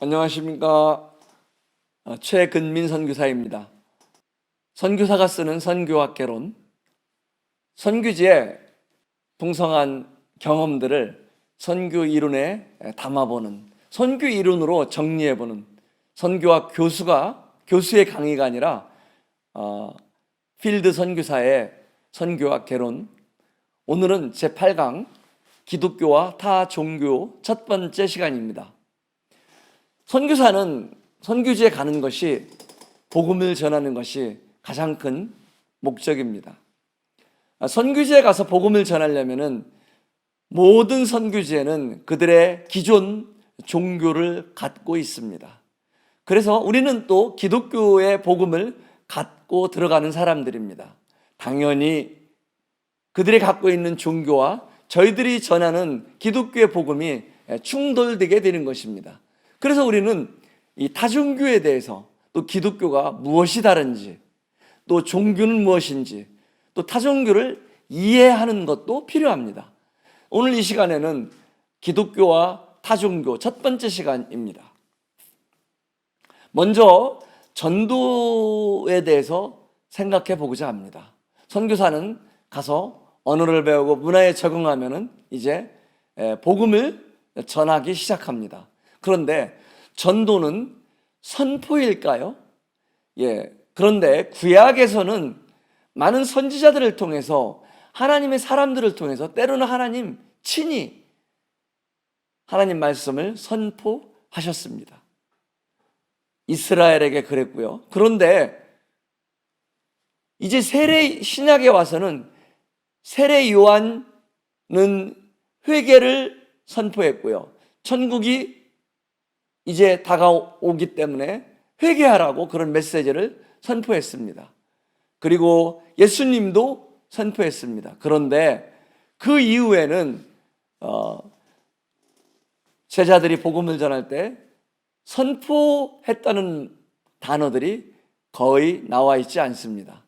안녕하십니까. 어, 최근민 선교사입니다. 선교사가 쓰는 선교학 개론, 선교지의 풍성한 경험들을 선교 이론에 담아보는, 선교 이론으로 정리해보는 선교학 교수가, 교수의 강의가 아니라, 어, 필드 선교사의 선교학 개론. 오늘은 제8강 기독교와 타 종교 첫 번째 시간입니다. 선교사는 선교지에 가는 것이 복음을 전하는 것이 가장 큰 목적입니다. 아, 선교지에 가서 복음을 전하려면은 모든 선교지에는 그들의 기존 종교를 갖고 있습니다. 그래서 우리는 또 기독교의 복음을 갖고 들어가는 사람들입니다. 당연히 그들이 갖고 있는 종교와 저희들이 전하는 기독교의 복음이 충돌되게 되는 것입니다. 그래서 우리는 이 타종교에 대해서 또 기독교가 무엇이 다른지 또 종교는 무엇인지 또 타종교를 이해하는 것도 필요합니다. 오늘 이 시간에는 기독교와 타종교 첫 번째 시간입니다. 먼저 전도에 대해서 생각해 보고자 합니다. 선교사는 가서 언어를 배우고 문화에 적응하면은 이제 복음을 전하기 시작합니다. 그런데 전도는 선포일까요? 예. 그런데 구약에서는 많은 선지자들을 통해서 하나님의 사람들을 통해서 때로는 하나님 친히 하나님 말씀을 선포하셨습니다. 이스라엘에게 그랬고요. 그런데 이제 세례 신약에 와서는 세례 요한은 회개를 선포했고요. 천국이 이제 다가오기 때문에 회개하라고 그런 메시지를 선포했습니다. 그리고 예수님도 선포했습니다. 그런데 그 이후에는 어, 제자들이 복음을 전할 때 선포했다는 단어들이 거의 나와 있지 않습니다.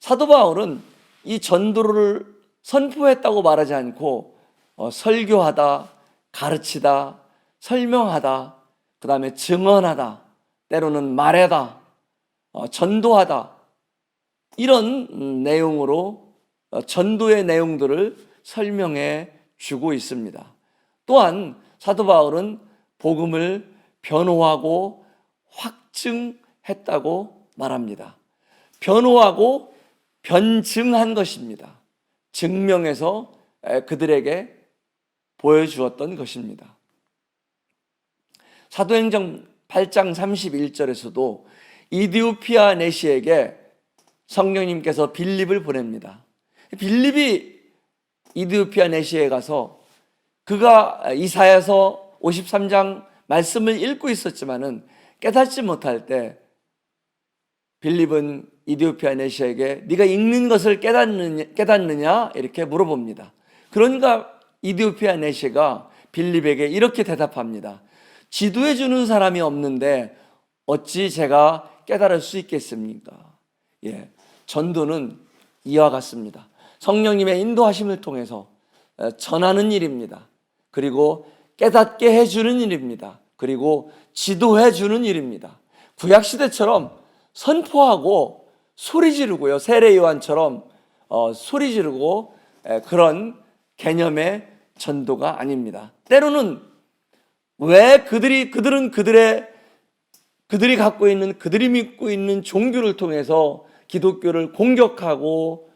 사도 바울은 이 전도를 선포했다고 말하지 않고 어, 설교하다, 가르치다, 설명하다, 그 다음에 증언하다, 때로는 말하다, 어, 전도하다 이런 내용으로 어, 전도의 내용들을 설명해 주고 있습니다. 또한 사도 바울은 복음을 변호하고 확증했다고 말합니다. 변호하고 변증한 것입니다. 증명해서 그들에게 보여주었던 것입니다. 사도행전 8장 31절에서도 이디오피아 내시에게 성령님께서 빌립을 보냅니다. 빌립이 이디오피아 내시에 가서 그가 이사야서 53장 말씀을 읽고 있었지만은 깨닫지 못할 때 빌립은 이디오피아 내시에게 네가 읽는 것을 깨닫느냐, 깨닫느냐 이렇게 물어봅니다. 그러니까 이디오피아 내시가 빌립에게 이렇게 대답합니다. 지도해 주는 사람이 없는데 어찌 제가 깨달을 수 있겠습니까? 예. 전도는 이와 같습니다. 성령님의 인도하심을 통해서 전하는 일입니다. 그리고 깨닫게 해주는 일입니다. 그리고 지도해 주는 일입니다. 구약 시대처럼 선포하고 소리 지르고요. 세례 요한처럼 어, 소리 지르고 에, 그런 개념의 전도가 아닙니다. 때로는 왜 그들이 그들은 그들의 그들이 갖고 있는 그들이 믿고 있는 종교를 통해서 기독교를 공격하고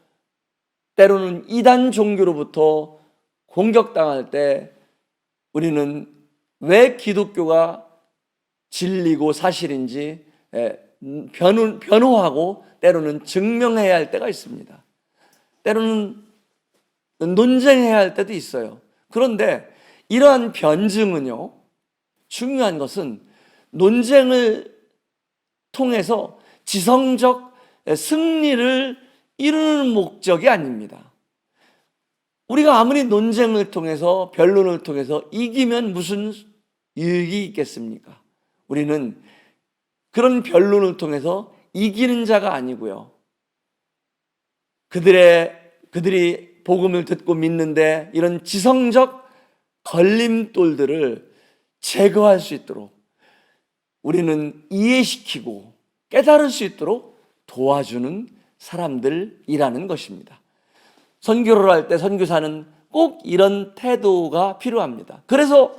때로는 이단 종교로부터 공격당할 때 우리는 왜 기독교가 진리고 사실인지 변호, 변호하고 때로는 증명해야 할 때가 있습니다. 때로는 논쟁해야 할 때도 있어요. 그런데 이러한 변증은요, 중요한 것은 논쟁을 통해서 지성적 승리를 이루는 목적이 아닙니다. 우리가 아무리 논쟁을 통해서 변론을 통해서 이기면 무슨 유익이 있겠습니까? 우리는 그런 변론을 통해서 이기는 자가 아니고요. 그들의 그들이 복음을 듣고 믿는데 이런 지성적 걸림돌들을 제거할 수 있도록 우리는 이해시키고 깨달을 수 있도록 도와주는 사람들이라는 것입니다. 선교를 할 때 선교사는 꼭 이런 태도가 필요합니다. 그래서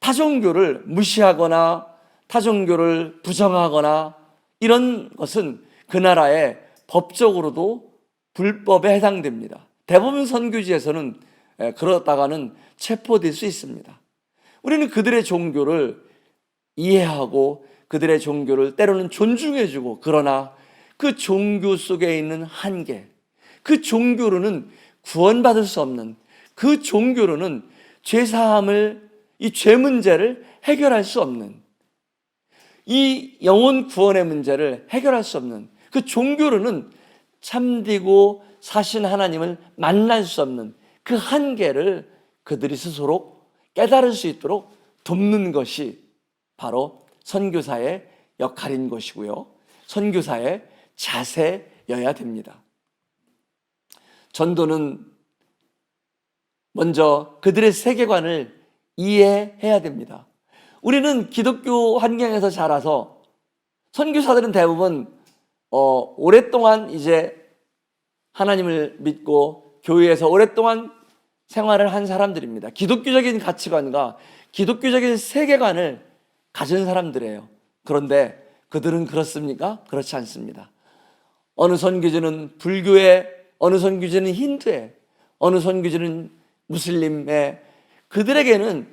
타종교를 무시하거나 타종교를 부정하거나 이런 것은 그 나라의 법적으로도 불법에 해당됩니다. 대부분 선교지에서는 에, 그러다가는 체포될 수 있습니다. 우리는 그들의 종교를 이해하고 그들의 종교를 때로는 존중해주고 그러나 그 종교 속에 있는 한계, 그 종교로는 구원받을 수 없는 그 종교로는 죄사함을 이 죄 문제를 해결할 수 없는 이 영혼 구원의 문제를 해결할 수 없는 그 종교로는 참되고 사신 하나님을 만날 수 없는 그 한계를 그들이 스스로 깨달을 수 있도록 돕는 것이 바로 선교사의 역할인 것이고요. 선교사의 자세여야 됩니다. 전도는 먼저 그들의 세계관을 이해해야 됩니다. 우리는 기독교 환경에서 자라서 선교사들은 대부분 어, 오랫동안 이제 하나님을 믿고 교회에서 오랫동안 생활을 한 사람들입니다. 기독교적인 가치관과 기독교적인 세계관을 가진 사람들이에요. 그런데 그들은 그렇습니까? 그렇지 않습니다. 어느 선교지는 불교에, 어느 선교지는 힌두에, 어느 선교지는 무슬림에 그들에게는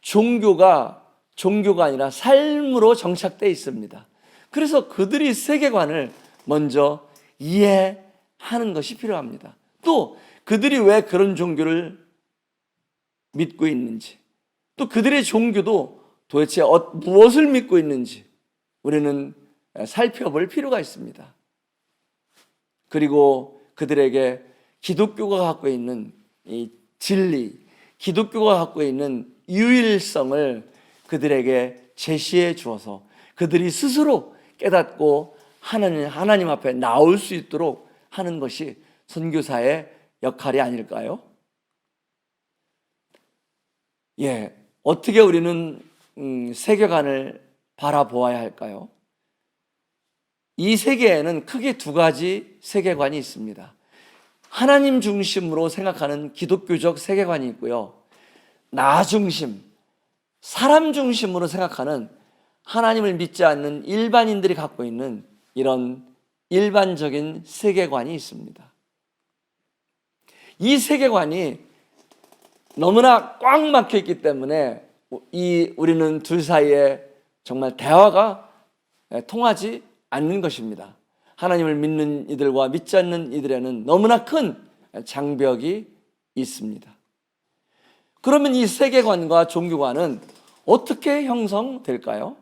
종교가 종교가 아니라 삶으로 정착되어 있습니다. 그래서 그들이 세계관을 먼저 이해하는 것이 필요합니다. 또 그들이 왜 그런 종교를 믿고 있는지, 또 그들의 종교도 도대체 어- 무엇을 믿고 있는지 우리는 살펴볼 필요가 있습니다. 그리고 그들에게 기독교가 갖고 있는 이 진리, 기독교가 갖고 있는 유일성을 그들에게 제시해 주어서 그들이 스스로 깨닫고 하나님, 하나님 앞에 나올 수 있도록 하는 것이 선교사의 역할이 아닐까요? 예, 어떻게 우리는 음, 세계관을 바라보아야 할까요? 이 세계에는 크게 두 가지 세계관이 있습니다. 하나님 중심으로 생각하는 기독교적 세계관이 있고요. 나 중심, 사람 중심으로 생각하는 하나님을 믿지 않는 일반인들이 갖고 있는 이런 일반적인 세계관이 있습니다. 이 세계관이 너무나 꽉 막혀 있기 때문에 이 우리는 둘 사이에 정말 대화가 통하지 않는 것입니다. 하나님을 믿는 이들과 믿지 않는 이들에는 너무나 큰 장벽이 있습니다. 그러면 이 세계관과 종교관은 어떻게 형성될까요?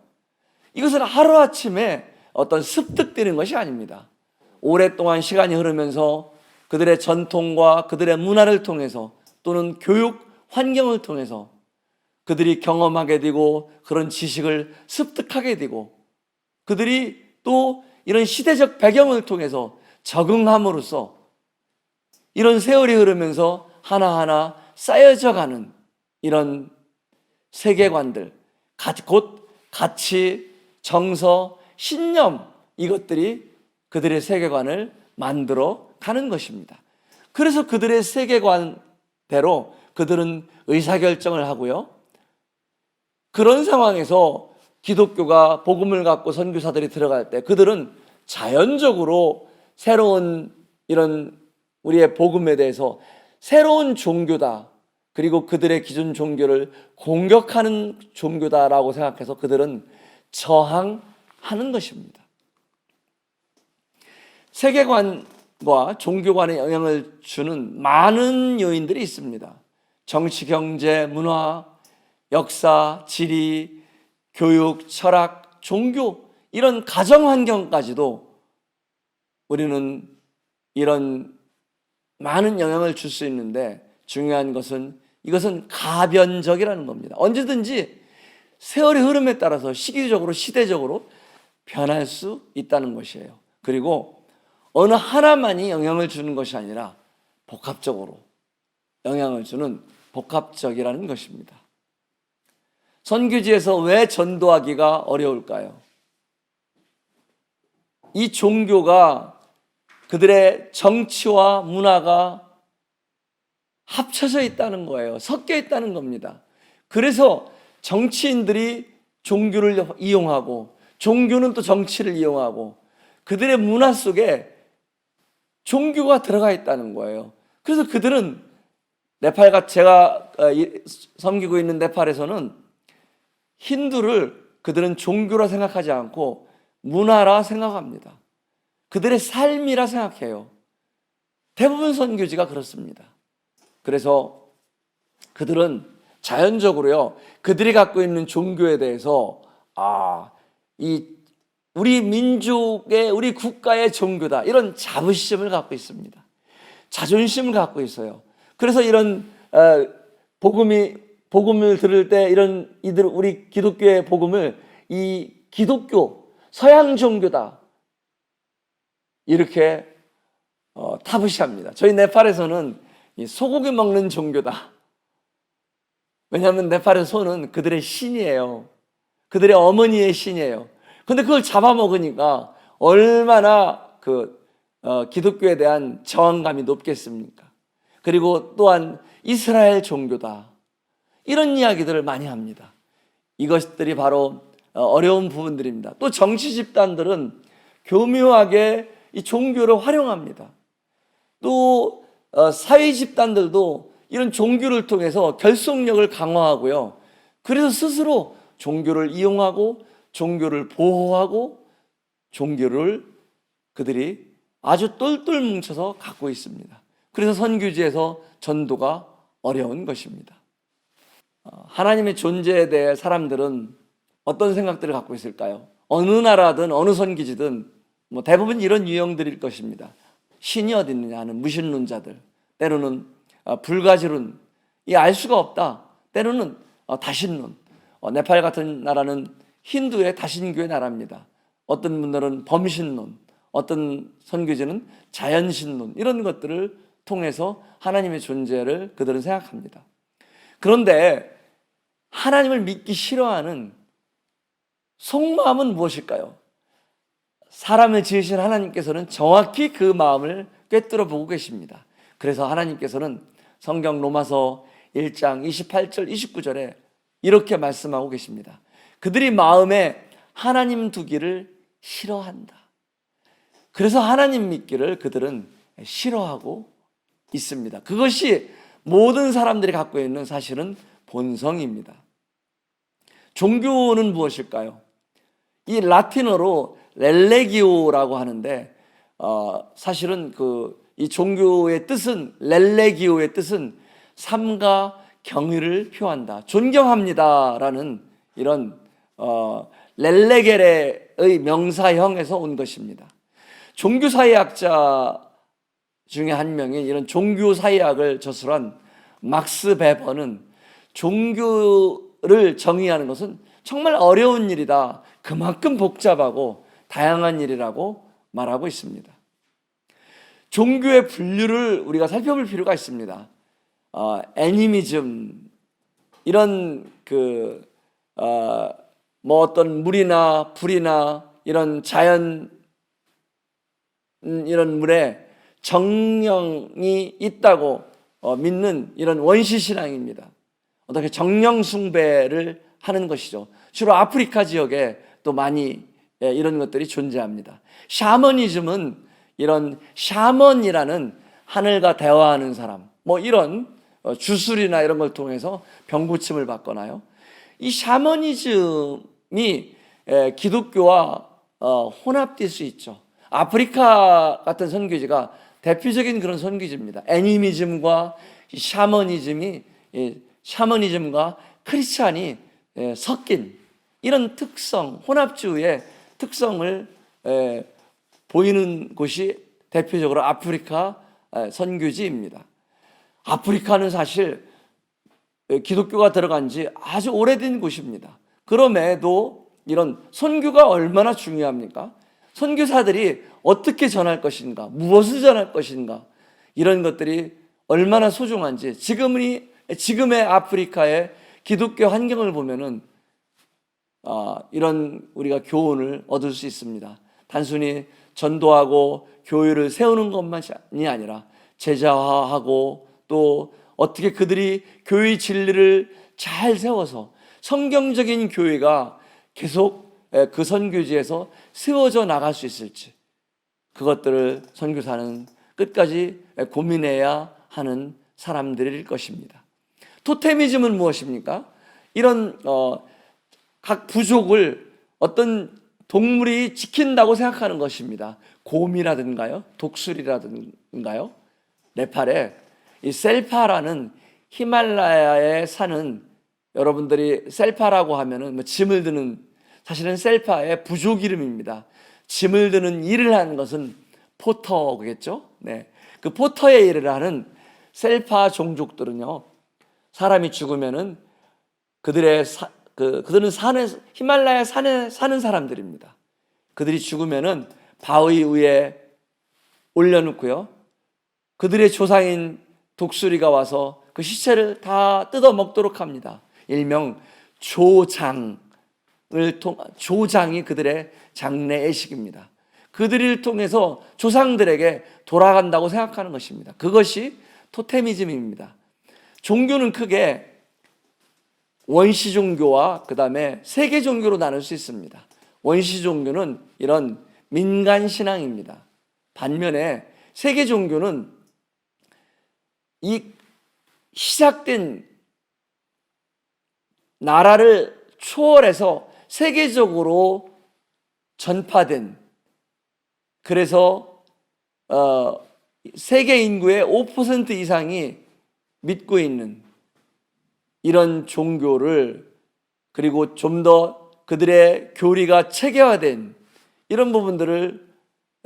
이것은 하루아침에 어떤 습득되는 것이 아닙니다. 오랫동안 시간이 흐르면서 그들의 전통과 그들의 문화를 통해서 또는 교육 환경을 통해서 그들이 경험하게 되고 그런 지식을 습득하게 되고 그들이 또 이런 시대적 배경을 통해서 적응함으로써 이런 세월이 흐르면서 하나하나 쌓여져 가는 이런 세계관들, 가- 곧 가치, 정서, 신념 이것들이 그들의 세계관을 만들어 가는 것입니다. 그래서 그들의 세계관대로 그들은 의사결정을 하고요. 그런 상황에서 기독교가 복음을 갖고 선교사들이 들어갈 때 그들은 자연적으로 새로운 이런 우리의 복음에 대해서 새로운 종교다. 그리고 그들의 기존 종교를 공격하는 종교다라고 생각해서 그들은 저항하는 것입니다. 세계관 과 종교관에 영향을 주는 많은 요인들이 있습니다. 정치, 경제, 문화, 역사, 지리, 교육, 철학, 종교, 이런 가정 환경까지도 우리는 이런 많은 영향을 줄 수 있는데 중요한 것은 이것은 가변적이라는 겁니다. 언제든지 세월의 흐름에 따라서 시기적으로 시대적으로 변할 수 있다는 것이에요. 그리고 어느 하나만이 영향을 주는 것이 아니라 복합적으로 영향을 주는 복합적이라는 것입니다. 선교지에서 왜 전도하기가 어려울까요? 이 종교가 그들의 정치와 문화가 합쳐져 있다는 거예요. 섞여 있다는 겁니다. 그래서 정치인들이 종교를 이용하고 종교는 또 정치를 이용하고 그들의 문화 속에 종교가 들어가 있다는 거예요. 그래서 그들은 네팔과 제가 어, 이- 섬기고 있는 네팔에서는 힌두를 그들은 종교라 생각하지 않고 문화라 생각합니다. 그들의 삶이라 생각해요. 대부분 선교지가 그렇습니다. 그래서 그들은 자연적으로요, 그들이 갖고 있는 종교에 대해서, 아, 이, 우리 민족의, 우리 국가의 종교다. 이런 자부심을 갖고 있습니다. 자존심을 갖고 있어요. 그래서 이런, 어, 복음이, 복음을 들을 때 이런 이들, 우리 기독교의 복음을 이 기독교, 서양 종교다. 이렇게 어, 타부시합니다. 저희 네팔에서는 이 소고기 먹는 종교다. 왜냐하면 네팔의 소는 그들의 신이에요. 그들의 어머니의 신이에요. 근데 그걸 잡아먹으니까 얼마나 그 어, 기독교에 대한 저항감이 높겠습니까? 그리고 또한 이스라엘 종교다. 이런 이야기들을 많이 합니다. 이것들이 바로 어, 어려운 부분들입니다. 또 정치 집단들은 교묘하게 이 종교를 활용합니다. 또 어, 사회 집단들도 이런 종교를 통해서 결속력을 강화하고요. 그래서 스스로 종교를 이용하고 종교를 보호하고 종교를 그들이 아주 똘똘 뭉쳐서 갖고 있습니다. 그래서 선교지에서 전도가 어려운 것입니다. 어, 하나님의 존재에 대해 사람들은 어떤 생각들을 갖고 있을까요? 어느 나라든 어느 선기지든 뭐 대부분 이런 유형들일 것입니다. 신이 어디 있느냐 하는 무신론자들, 때로는 어, 불가지론, 이 알 수가 없다. 때로는 어, 다신론. 어, 네팔 같은 나라는 힌두의 다신교의 나라입니다. 어떤 분들은 범신론, 어떤 선교지는 자연신론 이런 것들을 통해서 하나님의 존재를 그들은 생각합니다. 그런데 하나님을 믿기 싫어하는 속마음은 무엇일까요? 사람을 지으신 하나님께서는 정확히 그 마음을 꿰뚫어 보고 계십니다. 그래서 하나님께서는 성경 로마서 1장 28절 29절에 이렇게 말씀하고 계십니다. 그들이 마음에 하나님 두기를 싫어한다. 그래서 하나님 믿기를 그들은 싫어하고 있습니다. 그것이 모든 사람들이 갖고 있는 사실은 본성입니다. 종교는 무엇일까요? 이 라틴어로 렐레기오라고 하는데 어, 사실은 그 이 종교의 뜻은 렐레기오의 뜻은 삼가 경의를 표한다, 존경합니다라는 이런 어, 렐레게레의 명사형에서 온 것입니다. 종교 사회학자 중에 한 명인 이런 종교 사회학을 저술한 막스 베버는 종교를 정의하는 것은 정말 어려운 일이다. 그만큼 복잡하고 다양한 일이라고 말하고 있습니다. 종교의 분류를 우리가 살펴볼 필요가 있습니다. 어, 애니미즘 이런 그 어, 뭐 어떤 물이나 불이나 이런 자연 음, 이런 물에 정령이 있다고 어, 믿는 이런 원시 신앙입니다. 어떻게 정령 숭배를 하는 것이죠. 주로 아프리카 지역에 또 많이 예, 이런 것들이 존재합니다. 샤머니즘은 이런 샤먼이라는 하늘과 대화하는 사람, 뭐 이런 어, 주술이나 이런 걸 통해서 병고침을 받거나요. 이 샤머니즘이 예, 기독교와 어, 혼합될 수 있죠. 아프리카 같은 선교지가 대표적인 그런 선교지입니다. 애니미즘과 이 샤머니즘이 예, 샤머니즘과 크리스찬이 예, 섞인 이런 특성, 혼합주의의 특성을 예, 보이는 곳이 대표적으로 아프리카 예, 선교지입니다. 아프리카는 사실 예, 기독교가 들어간 지 아주 오래된 곳입니다. 그럼에도 이런 선교가 얼마나 중요합니까? 선교사들이 어떻게 전할 것인가, 무엇을 전할 것인가, 이런 것들이 얼마나 소중한지 지금이 지금의 아프리카의 기독교 환경을 보면은 어, 이런 우리가 교훈을 얻을 수 있습니다. 단순히 전도하고 교회를 세우는 것만이 아니라 제자화하고 또 어떻게 그들이 교회 진리를 잘 세워서 성경적인 교회가 계속 에, 그 선교지에서 세워져 나갈 수 있을지 그것들을 선교사는 끝까지 고민해야 하는 사람들일 것입니다. 토테미즘은 무엇입니까? 이런 어, 각 부족을 어떤 동물이 지킨다고 생각하는 것입니다. 곰이라든가요, 독수리라든가요. 네팔에 이 셀파라는 히말라야에 사는 여러분들이 셀파라고 하면은 뭐 짐을 드는 사실은 셀파의 부족 이름입니다. 짐을 드는 일을 하는 것은 포터겠죠. 네, 그 포터의 일을 하는 셀파 종족들은요 사람이 죽으면은 그들의 사, 그 그들은 산에 히말라야 산에 사는 사람들입니다. 그들이 죽으면은 바위 위에 올려놓고요. 그들의 조상인 독수리가 와서 그 시체를 다 뜯어 먹도록 합니다. 일명 조장을 통 조장이 그들의 장례 의식입니다. 그들을 통해서 조상들에게 돌아간다고 생각하는 것입니다. 그것이 토테미즘입니다. 종교는 크게 원시 종교와 그다음에 세계 종교로 나눌 수 있습니다. 원시 종교는 이런 민간 신앙입니다. 반면에 세계 종교는 이 시작된 나라를 초월해서 세계적으로 전파된 그래서 어, 세계 인구의 5% 이상이 믿고 있는 이런 종교를 그리고 좀 더 그들의 교리가 체계화된 이런 부분들을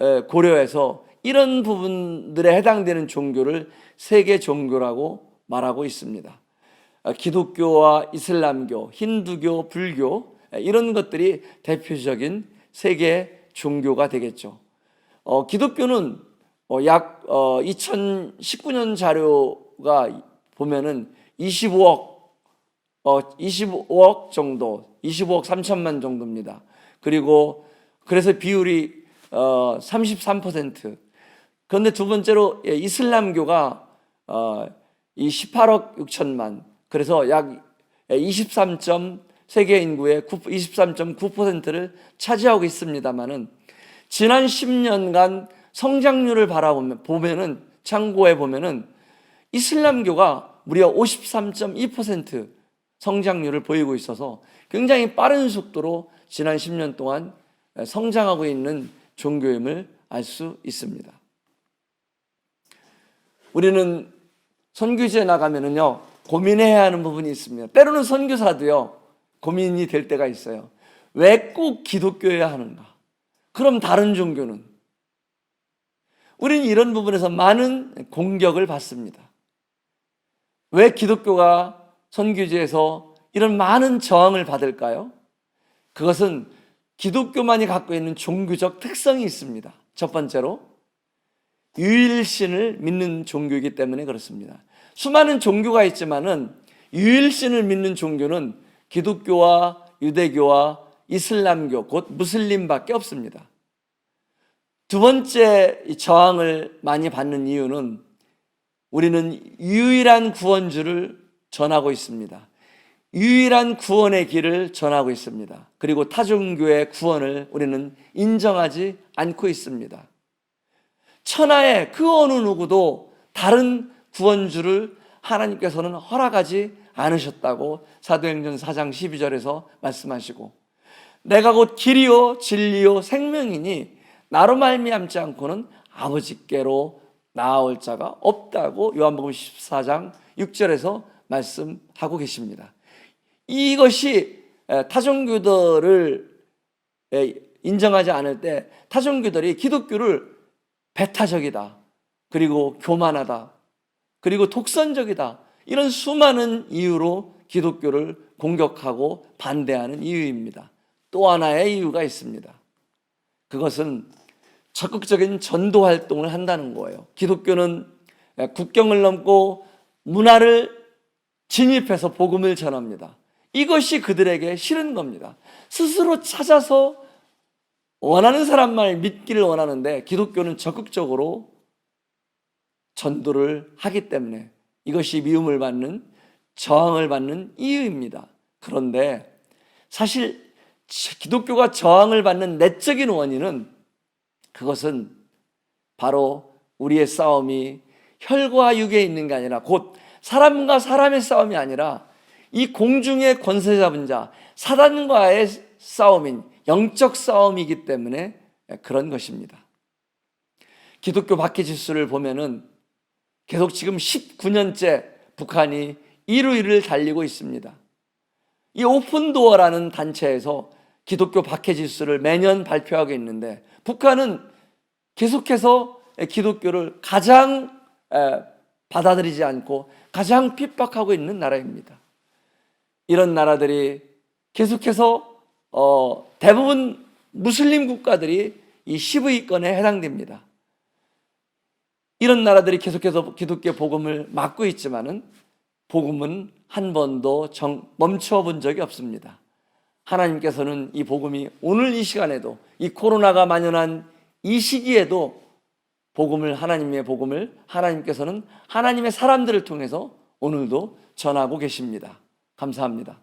에, 고려해서 이런 부분들에 해당되는 종교를 세계 종교라고 말하고 있습니다. 아, 기독교와 이슬람교, 힌두교, 불교 에, 이런 것들이 대표적인 세계 종교가 되겠죠. 어, 기독교는 어, 약 어, 2019년 자료가 보면은 25억 어, 25억 정도, 25억 3천만 정도입니다. 그리고 그래서 비율이 어, 33%. 그런데 두 번째로 예, 이슬람교가 어, 이 18억 6천만. 그래서 약 23. 세계 인구의 23.9%를 차지하고 있습니다만은 지난 10년간 성장률을 바라보면 보면은 참고해 보면은 이슬람교가 무려 53.2% 성장률을 보이고 있어서 굉장히 빠른 속도로 지난 10년 동안 성장하고 있는 종교임을 알 수 있습니다. 우리는 선교지에 나가면은요 고민해야 하는 부분이 있습니다. 때로는 선교사도요 고민이 될 때가 있어요. 왜 꼭 기독교여야 하는가? 그럼 다른 종교는? 우리는 이런 부분에서 많은 공격을 받습니다. 왜 기독교가 선교지에서 이런 많은 저항을 받을까요? 그것은 기독교만이 갖고 있는 종교적 특성이 있습니다. 첫 번째로 유일신을 믿는 종교이기 때문에 그렇습니다. 수많은 종교가 있지만은 유일신을 믿는 종교는 기독교와 유대교와 이슬람교 곧 무슬림밖에 없습니다. 두 번째 저항을 많이 받는 이유는 우리는 유일한 구원주를 전하고 있습니다. 유일한 구원의 길을 전하고 있습니다. 그리고 타종교의 구원을 우리는 인정하지 않고 있습니다. 천하의 그 어느 누구도 다른 구원주를 하나님께서는 허락하지 않으셨다고 사도행전 4장 12절에서 말씀하시고 내가 곧 길이요 진리요 생명이니 나로 말미암지 않고는 아버지께로 나아올 자가 없다고 요한복음 14장 6절에서 말씀하고 계십니다. 이것이 타종교들을 인정하지 않을 때 타종교들이 기독교를 배타적이다. 그리고 교만하다. 그리고 독선적이다. 이런 수많은 이유로 기독교를 공격하고 반대하는 이유입니다. 또 하나의 이유가 있습니다. 그것은 적극적인 전도 활동을 한다는 거예요. 기독교는 국경을 넘고 문화를 진입해서 복음을 전합니다. 이것이 그들에게 싫은 겁니다. 스스로 찾아서 원하는 사람만 믿기를 원하는데 기독교는 적극적으로 전도를 하기 때문에 이것이 미움을 받는 저항을 받는 이유입니다. 그런데 사실 기독교가 저항을 받는 내적인 원인은 그것은 바로 우리의 싸움이 혈과 육에 있는 게 아니라 곧 사람과 사람의 싸움이 아니라 이 공중의 권세 잡은 자 사단과의 싸움인 영적 싸움이기 때문에 그런 것입니다. 기독교 박해 지수를 보면은 계속 지금 19년째 북한이 1위 1을 달리고 있습니다. 이 오픈도어라는 단체에서 기독교 박해 지수를 매년 발표하고 있는데 북한은 계속해서 기독교를 가장 에, 받아들이지 않고 가장 핍박하고 있는 나라입니다. 이런 나라들이 계속해서 어, 대부분 무슬림 국가들이 이 10위권에 해당됩니다. 이런 나라들이 계속해서 기독교 복음을 막고 있지만은 복음은 한 번도 정, 멈춰 본 적이 없습니다. 하나님께서는 이 복음이 오늘 이 시간에도 이 코로나가 만연한 이 시기에도 복음을 하나님의 복음을 하나님께서는 하나님의 사람들을 통해서 오늘도 전하고 계십니다. 감사합니다.